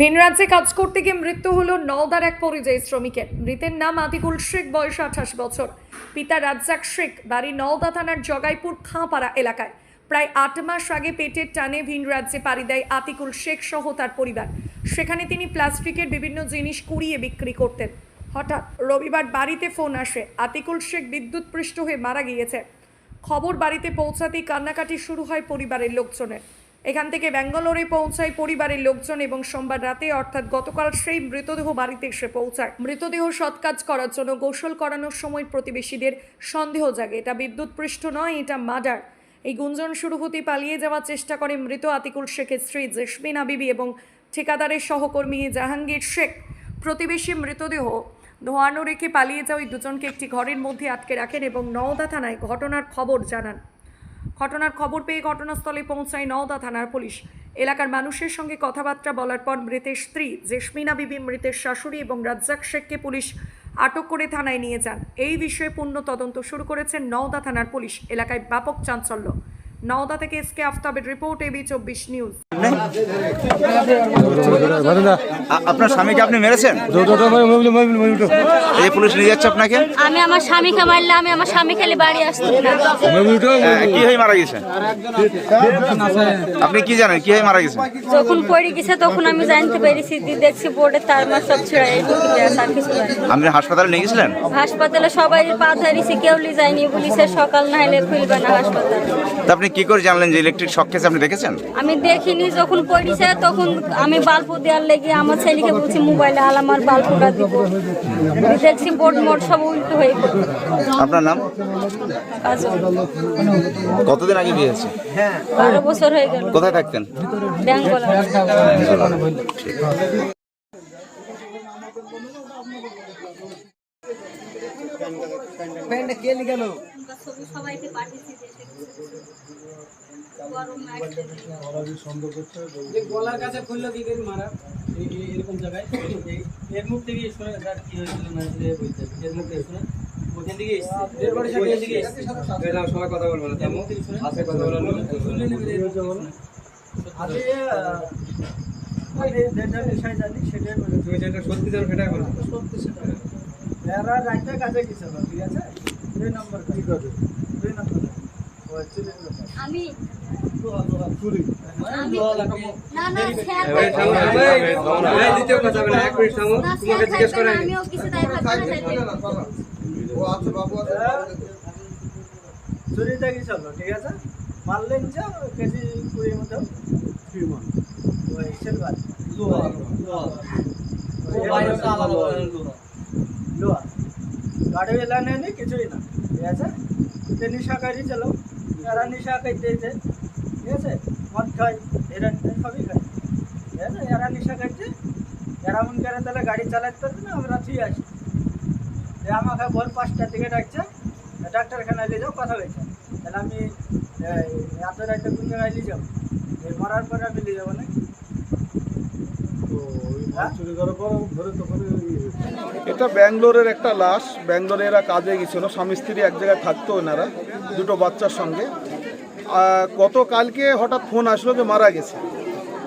ভিন রাজ্যে কাজ করতে গিয়ে মৃত্যু হলো নওদার এক পরিযায়ী শ্রমিকের। মৃতের নাম আতিকুল শেখ, বয়স আঠাশ বছর। পিতা রাজ্জাক শেখ, বাড়ি নওদা থানার জগাইপুর খাঁপাড়া এলাকায়। প্রায় আট মাস আগে পেটের টানে ভিন রাজ্যে পাড়ি দেয় আতিকুল শেখ সহ তার পরিবার। সেখানে তিনি প্লাস্টিকের বিভিন্ন জিনিস কুড়িয়ে বিক্রি করতেন। হঠাৎ রবিবার বাড়িতে ফোন আসে, আতিকুল শেখ বিদ্যুৎপৃষ্ট হয়ে মারা গিয়েছে। খবর বাড়িতে পৌঁছাতেই কান্নাকাটি শুরু হয় পরিবারের লোকজনের। এখান থেকে ব্যাঙ্গালোরে পৌঁছায় পরিবারের লোকজন এবং সোমবার রাতে, অর্থাৎ গতকাল সেই মৃতদেহ বাড়িতে এসে পৌঁছায়। মৃতদেহ সৎকাজ করার জন্য গোসল করানোর সময় প্রতিবেশীদের সন্দেহ জাগে। এটা বিদ্যুৎ পৃষ্ঠ নয়, এটা মার্ডার। এই গুঞ্জন শুরু হতে পালিয়ে যাওয়ার চেষ্টা করে মৃত আতিকুল শেখের স্ত্রী জেসমিনা বিবি এবং ঠিকাদারের সহকর্মী জাহাঙ্গীর শেখ। প্রতিবেশী মৃতদেহ ধোয়ানো রেখে পালিয়ে যাওয়া ওই দুজনকে একটি ঘরের মধ্যে আটকে রাখেন এবং নওদা থানায় ঘটনার খবর জানান। ঘটনার খবর পেয়ে ঘটনাস্থলে পৌঁছায় নওদা থানার পুলিশ। এলাকার মানুষের সঙ্গে কথাবার্তা বলার পর মৃতের স্ত্রী জেসমিনা বিবি, মৃতের শাশুড়ি এবং রাজ্জাক শেখকে পুলিশ আটক করে থানায় নিয়ে যান। এই বিষয়ে পূর্ণ তদন্ত শুরু করেছেন নওদা থানার পুলিশ। এলাকায় ব্যাপক চাঞ্চল্য। নওদা থেকে এসকে আফতাবের রিপোর্ট এবি চব্বিশ নিউজ। আপনার স্বামীকে আপনি মেরেছেন? এই পুলিশ নিয়ে যাচ্ছে আপনাকে? আমি আমার স্বামীকে মারলে আমি আমার স্বামী খেলে বাড়ি আসতে কি হয়ে মারা গেছেন আপনি কি জানেন কি হয়ে মারা গেছেন যখন পড়ে গেছে তখন আমি জানতে পেরেছি দেখছি বোর্ডে তার মার সব ছেড়ে এইটুকু ব্যাস আর কিছু জানি না। আপনি হাসপাতালে নিয়ে গেছিলেন? হাসপাতালে সবাই পা ধরেছি কেউ লি যায়নি পুলিশের সকাল না হলে খুলবে না হাসপাতাল। তা আপনি কি করে জানলেন যে ইলেকট্রিক শক খেয়েছে আপনি দেখেছেন? আমি দেখিনি যখন পড়েছে তখন আমি বাল্ব দেওয়ার লেগে আমার ছেলেকে বলছি মোবাইলে আল আমার বাল্বটা দিব। দেখছি বোর্ড মোট সব উল্টো হয়ে পড়ে। আপনার নাম? কাজল। কতদিন আগে বিয়ে হয়েছে বারো বছর হয়ে গেল। কোথায় থাকতেন? ব্যাঙ্গল সবাইকে পাঠিয়েছি গলার কাছে খুললো কি করে মারা? এরকম জায়গায় এই- এর মুখ থেকে শুনে স্যার কি হয়েছিল না বলতে এর মুখ থেকে শুনে ওখান থেকে এর বাড়ির সাথে এদিকে সবাই কথা বলব না তার মুখ থেকে শুনে হাতে কথা বলব যেটা বিষয় জানি সেটাই বলে তুমি যেটা সত্যি জানো সেটাই বলো। সত্যি সেটা এরা রাইতে কাজে ঠিক আছে? দুই নম্বর কি করে দুই নম্বর। আমি ঠিক আছে? মারলেন যে কেজি কুড়ির মতো? ফ্রি মান ওই লোহা গাড়ি কিছুই না ঠিক আছে? যে নিশা কারি নেশা খাইতেছে, ঠিক আছে? মদ খায় এরা সবই খায়। ঠিক আছে? এরা নিশা খাইছে এরা মন করে তাহলে গাড়ি চালাতে পারবে না, আমরা ঠিক আছি। আমাকে ভোর পাঁচটার দিকে ডাকছে, ডাক্তারখানায় নিয়ে যাও, কথা হয়েছে তাহলে আমি এত রাইতে কোন জায়গায় নিয়ে যাব। মরার পরে আমি নিয়ে যাব না হ্যাঁ? এটা ব্যাঙ্গালোরের একটা লাশ। ব্যাঙ্গালোরে এরা কাজে গেছিল। স্বামী স্ত্রী এক জায়গায় থাকতো ওনারা দুটো বাচ্চার সঙ্গে। গতকালকে হঠাৎ ফোন আসলো যে মারা গেছে।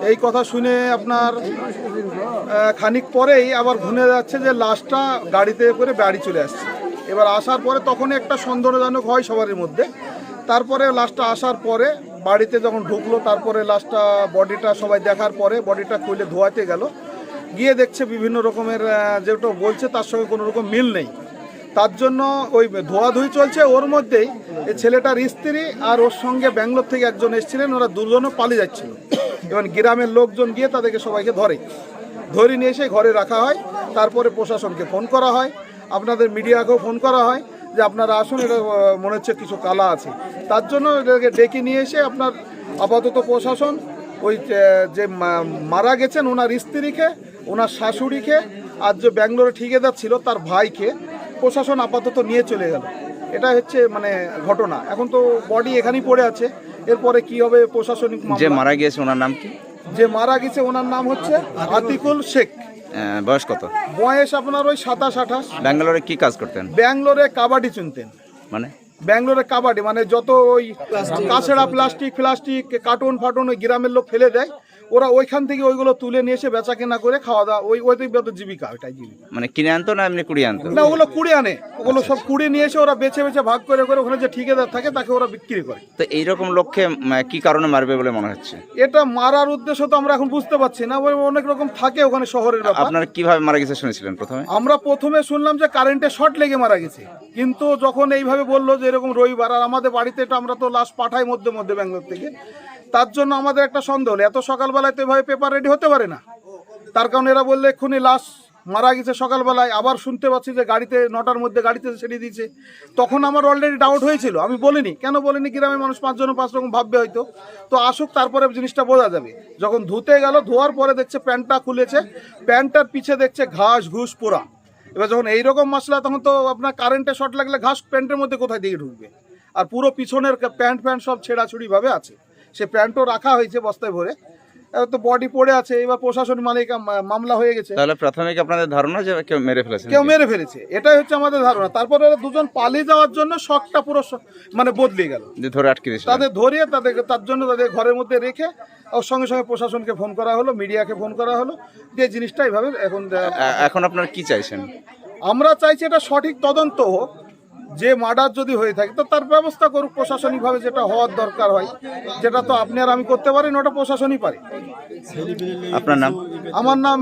এই কথা শুনে আপনার খানিক পরেই আবার ঘুরে যাচ্ছে যে লাশটা গাড়িতে করে বাড়ি চলে আসছে। এবার আসার পরে তখন একটা সন্দেহজনক হয় সবারই মধ্যে। তারপরে লাশটা আসার পরে বাড়িতে যখন ঢুকলো, তারপরে লাশটা বডিটা সবাই দেখার পরে বডিটা খুলে ধোয়াতে গেল। গিয়ে দেখছে বিভিন্ন রকমের যেটা বলছে তার সঙ্গে কোনো রকম মিল নেই। তার জন্য ওই ধোয়াধুয়ি চলছে। ওর মধ্যেই এই ছেলেটার স্ত্রী আর ওর সঙ্গে ব্যাঙ্গালোর থেকে একজন এসেছিলেন। ওরা দুজনও পালিয়ে যাচ্ছিল। এবং গ্রামের লোকজন গিয়ে তাদেরকে সবাইকে ধরে। ধরে নিয়ে এসে ঘরে রাখা হয়। তারপরে প্রশাসনকে ফোন করা হয়। আপনাদের মিডিয়াকেও ফোন করা হয়। যে আপনারা আসুন এটা মনে হচ্ছে কিছু কালা আছে। তার জন্য এটাকে ডেকে নিয়ে এসে আপনার আপাতত প্রশাসন ওই যে মারা গেছেন ওনার স্ত্রীকে ওনার শাশুড়িকে আর যে ব্যাঙ্গালোরে ঠিকাদার ছিল তার ভাইকে প্রশাসন আপাতত নিয়ে চলে গেল। এটা হচ্ছে মানে ঘটনা। এখন তো বডি এখানেই পড়ে আছে। এরপরে কি হবে প্রশাসনিক যে মারা গিয়েছে ওনার নাম কি? যে মারা গেছে ওনার নাম হচ্ছে আতিকুল শেখ। বয়স কত? বয়স আপনার ওই সাতাশ আঠাশ। ব্যাঙ্গালোরে কি কাজ করতেন? ব্যাঙ্গালোরে কাবাডি চুনতেন। মানে? ব্যাঙ্গালোরে কাবাডি মানে যত ওই কাছেড়া প্লাস্টিক প্লাস্টিক কার্টুন ফাটুন ওই গ্রামের লোক ফেলে দেয় ওরা ওইখান থেকে ওইগুলো তুলে নিয়ে এসে বেচা কেনা করে খাওয়া দাওয়া ওই ওইটাই ওদের জীবিকা ওইটাই জীবিকা। মানে কিনে আনতো না এমনি কুড়িয়ে আনতো? না ওগুলো কুড়ে আনে। ওগুলো সব কুড়ে নিয়ে এসে ওরা বেছে বেছে ভাগ করে করে ওখানে যে ঠিকাদার থাকে তাকে ওরা বিক্রি করে। তো এইরকম লক্ষ্যে উম, কি কারণে মারবে বলে মনে হচ্ছে? এটা মারার উদ্দেশ্য তো আমরা এখন বুঝতে পারছি না ওই অনেক রকম থাকে ওখানে শহরের ব্যাপার। আপনার কীভাবে মারা গেছে শুনেছিলেন প্রথমে? আমরা প্রথমে শুনলাম যে কারেন্টে শর্ট লেগে মারা গেছে। কিন্তু যখন এইভাবে বলল যে এরকম রবিবার আর আমাদের বাড়িতে এটা আমরা তো লাশ পাঠাই মধ্যে মধ্যে ব্যাঙ্গালোর থেকে তার জন্য আমাদের একটা সন্দেহ এত সকালবেলায় তো এভাবে পেপার রেডি হতে পারে না। তার কারণে এরা বললে এক্ষুনি লাশ মারা গেছে সকালবেলায়। আবার শুনতে পাচ্ছি যে গাড়িতে নটার মধ্যে গাড়িতে ছেড়ে দিয়েছে। তখন আমার অলরেডি ডাউট হয়েছিল। আমি বলিনি। কেন বলিনি? গ্রামের মানুষ পাঁচজন পাঁচ রকম ভাববে হয়তো। তো আসুক, তারপরে জিনিসটা বোঝা যাবে। যখন ধুতে গেল, ধোয়ার পরে দেখছে প্যান্টটা খুলেছে। প্যান্টটার পিছে দেখছে ঘাস, ঘুষ, পোড়া। এবার যখন এইরকম মশলা, তখন তো আপনার কারেন্টে শর্ট লাগলে ঘাস প্যান্টের মধ্যে কোথায় দিকে ঢুকবে? আর পুরো পিছনের প্যান্ট ফ্যান্ট সব ছেঁড়াছুড়ি ভাবে আছে। সে প্যান্টও রাখা হয়েছে বস্তায় ভরে। তো বডি পড়ে আছে এবার প্রশাসন মালিক মামলা হয়ে গেছে। তাহলে প্রাথমিক আপনাদের ধারণা যে কেউ মেরে ফেলেছে কেউ মেরে ফেলেছে এটাই হচ্ছে আমাদের ধারণা। তারপরে দুজন পালিয়ে যাওয়ার জন্য শখটা পুরো মানে বদলে গেল। যে ধরে আটকে দিয়েছিল তাদের ধরিয়ে তাদের তার জন্য তাদের ঘরের মধ্যে রেখে ওর সঙ্গে সঙ্গে প্রশাসনকে ফোন করা হলো মিডিয়াকে ফোন করা হলো যে জিনিসটা এইভাবে এখন এখন আপনারা কি চাইছেন? আমরা চাইছি এটা সঠিক তদন্ত হোক। যে মার্ডার যদি হয়ে থাকে তো তার ব্যবস্থা করুক প্রশাসনিকভাবে যেটা হওয়ার দরকার হয় যেটা তো আপনি আর আমি করতে পারি না ওটা প্রশাসনই পারে। আপনার নাম? আমার নাম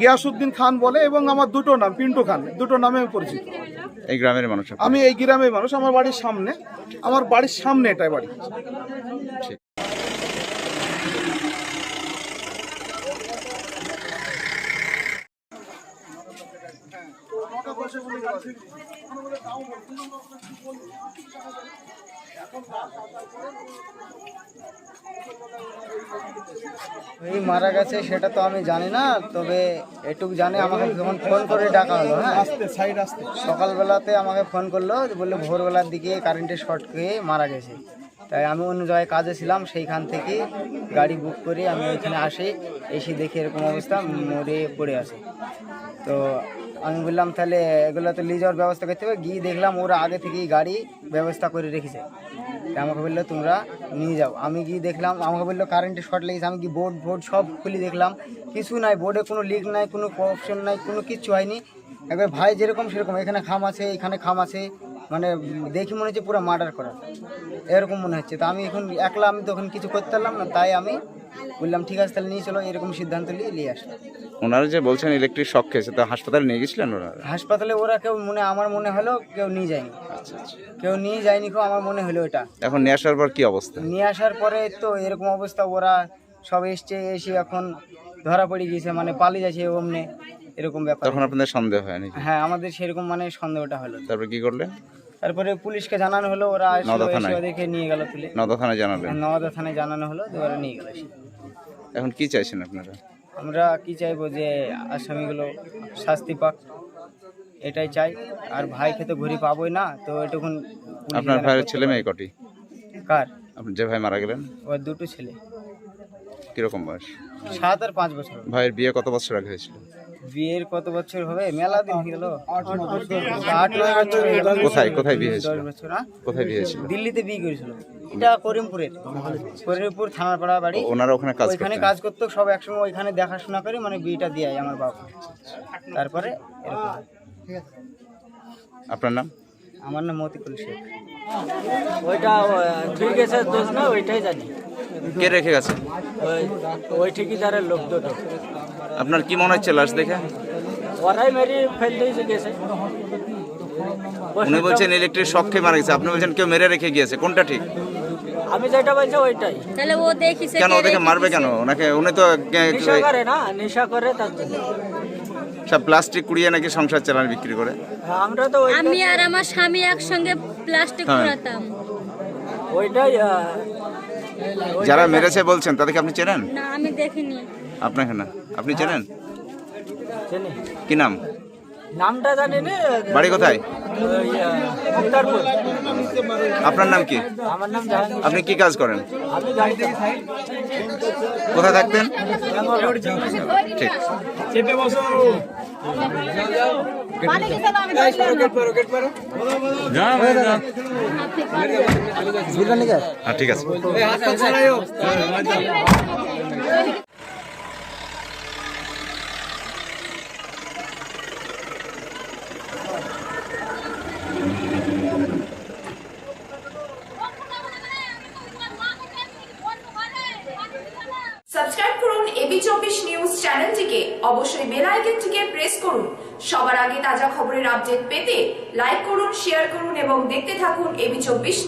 গিয়াসুদ্দিন খান বলে এবং আমার দুটো নাম পিন্টু খান দুটো নামে পরিচিত। এই গ্রামের মানুষ আমি এই গ্রামের মানুষ আমার বাড়ির সামনে আমার বাড়ির সামনে এটাই বাড়ি। এই মারা গেছে সেটা তো আমি জানি না তবে এটুকু জানি আমাকে যখন ফোন করে ডাকা হলো হ্যাঁ? আস্তে সাইড আসতে। সকালবেলাতে আমাকে ফোন করল বলল ভোরবেলার দিকে কারেন্টের শর্ট খেয়ে মারা গেছে। তাই আমি অন্য জায়গায় কাজে ছিলাম সেইখান থেকে গাড়ি বুক করে আমি ওইখানে আসি এসে দেখি এরকম অবস্থা মরে পড়ে আছে। তো আমি বললাম, তাহলে এগুলো তো নিয়ে যাওয়ার ব্যবস্থা করতে হবে। গিয়ে দেখলাম, ওরা আগে থেকেই গাড়ি ব্যবস্থা করে রেখেছে। আমাকে বলল, তোমরা নিয়ে যাও। আমি গিয়ে দেখলাম, আমাকে বলল কারেন্টে শর্ট লেগেছে আমি কি বোর্ড বোর্ড সব খুলে দেখলাম। কিছু নাই বোর্ডে কোনো লিক নাই, কোনো অপশন নাই, কোনো কিচ্ছু হয়নি। একবার ভাই যেরকম সেরকম, এখানে খাম আছে, এখানে খাম আছে মানে দেখি মনে হচ্ছে পুরো মার্ডার করা। এরকম মনে হচ্ছে। তো আমি এখন একলা আমি তখন কিছু করতে পারলাম না, তাই আমি বললাম, ঠিক আছে, তাহলে নিয়ে চলো। এরকম সিদ্ধান্ত নিয়ে নিয়ে আসলাম। ওনারা যে বলছেন ইলেকট্রিক শক খেয়েছে তো হাসপাতালে নিয়ে গেছিলেন ওনারা? হাসপাতালে ওরা কেউ মনে আমার মনে হলো কেউ নিয়ে যায়নি। কেউ নিয়ে যায়নি কেউ আমার মনে হলো এটা। এখন নিয়ে আসার পর কি অবস্থা? নিয়ে আসার পরে তো এরকম অবস্থা ওরা সব এসছে এসে এখন ধরা পড়ে গিয়েছে মানে পালিয়ে যাচ্ছে অমনে এরকম ব্যাপার। তখন আপনাদের সন্দেহ হয় নাকি? হ্যাঁ আমাদের সেরকম মানে সন্দেহটা হলো। তারপর কি করলেন? তারপরে পুলিশকে জানানো হলো ওরা আসলো? ওদেরকে নিয়ে গেল তুলে নদা থানায় জানালেন? নওদা থানায় জানানো হলো ওরা নিয়ে গেল এখন কি চাইছেন আপনারা? আমরা কি চাইব যে আসামিগুলো শাস্তি পাক? এটাই চাই। আর ভাই খেতে ঘুরি পাবোই না তো এটুকুন আপনার ভাইয়ের ছেলে মেয়ে কটি? কার? আপনি যে ভাই মারা গেলেন? ওর দুটো ছেলে। কীরকম বয়স? সাত আর পাঁচ বছর। ভাইয়ের বিয়ে কত বছর আগে হয়েছিল? বিয়ের কত বছর হবে? মেলা দিন হয়ে গেল। আট বছর। কোথায় কোথায় বিয়ে হয়েছিল? হ্যাঁ? কোথায় বিয়ে হয়েছিল? দিল্লিতে বিয়ে করেছিল। এটা করিমপুরের। করিমপুর থানাপাড়া বাড়ি। ওনারা ওখানে কাজ ওইখানে কাজ করতো সব একসঙ্গে ওইখানে দেখাশোনা করে মানে বিয়েটা দিয়ে আমার বাবা। তারপরে এরকম। আপনার নাম? আমার নাম মতিকুল শেখ। ওইটা ঠিক আছে দোষ না ওইটাই জানি। কে রেখে গেছে? ওই ঠিকিদারের লোক দুটো। আপনার কি মনে হচ্ছে লাশ দেখে? ওরাই মেরে ফেলতেই গেছে। উনি বলছেন ইলেকট্রিক শক খেয়ে মারা গেছে। আপনি বলছেন কেউ মেরে রেখে গিয়েছে। কোনটা ঠিক? আমি যেটা বলছি ওইটাই। তাহলে ও দেখিছে কেন ওদেরকে মারবে কেন? ওনাকে উনি তো নেশা করে না নেশা করে তার জন্য। সব প্লাস্টিক কুড়িয়ে নাকি সংসার চালান বিক্রি করে? আমরা তো আমি আর আমার স্বামী একসঙ্গে প্লাস্টিক হ্যাঁ। কুড়াতাম। ওইটাই যারা মেরেছে বলছেন তাদেরকে আপনি চেনেন? না আমি দেখিনি। আপনাকে না। আপনি চেনেন? কি নাম? নামটা জানি না বাড়ি কোথায়? আপনার নাম কি? আমার নাম জাহাঙ্গীর। আপনি কি কাজ করেন? কোথায় থাকতেন ঠিক। হ্যাঁ ঠিক আছে সাবস্ক্রাইব করুন এবি চব্বিশ নিউজ চ্যানেলটিকে অবশ্যই বেল আইকনটিকে প্রেস করুন। সবার আগে তাজা খবরের আপডেট পেতে লাইক করুন শেয়ার করুন এবং দেখতে থাকুন এবি চব্বিশ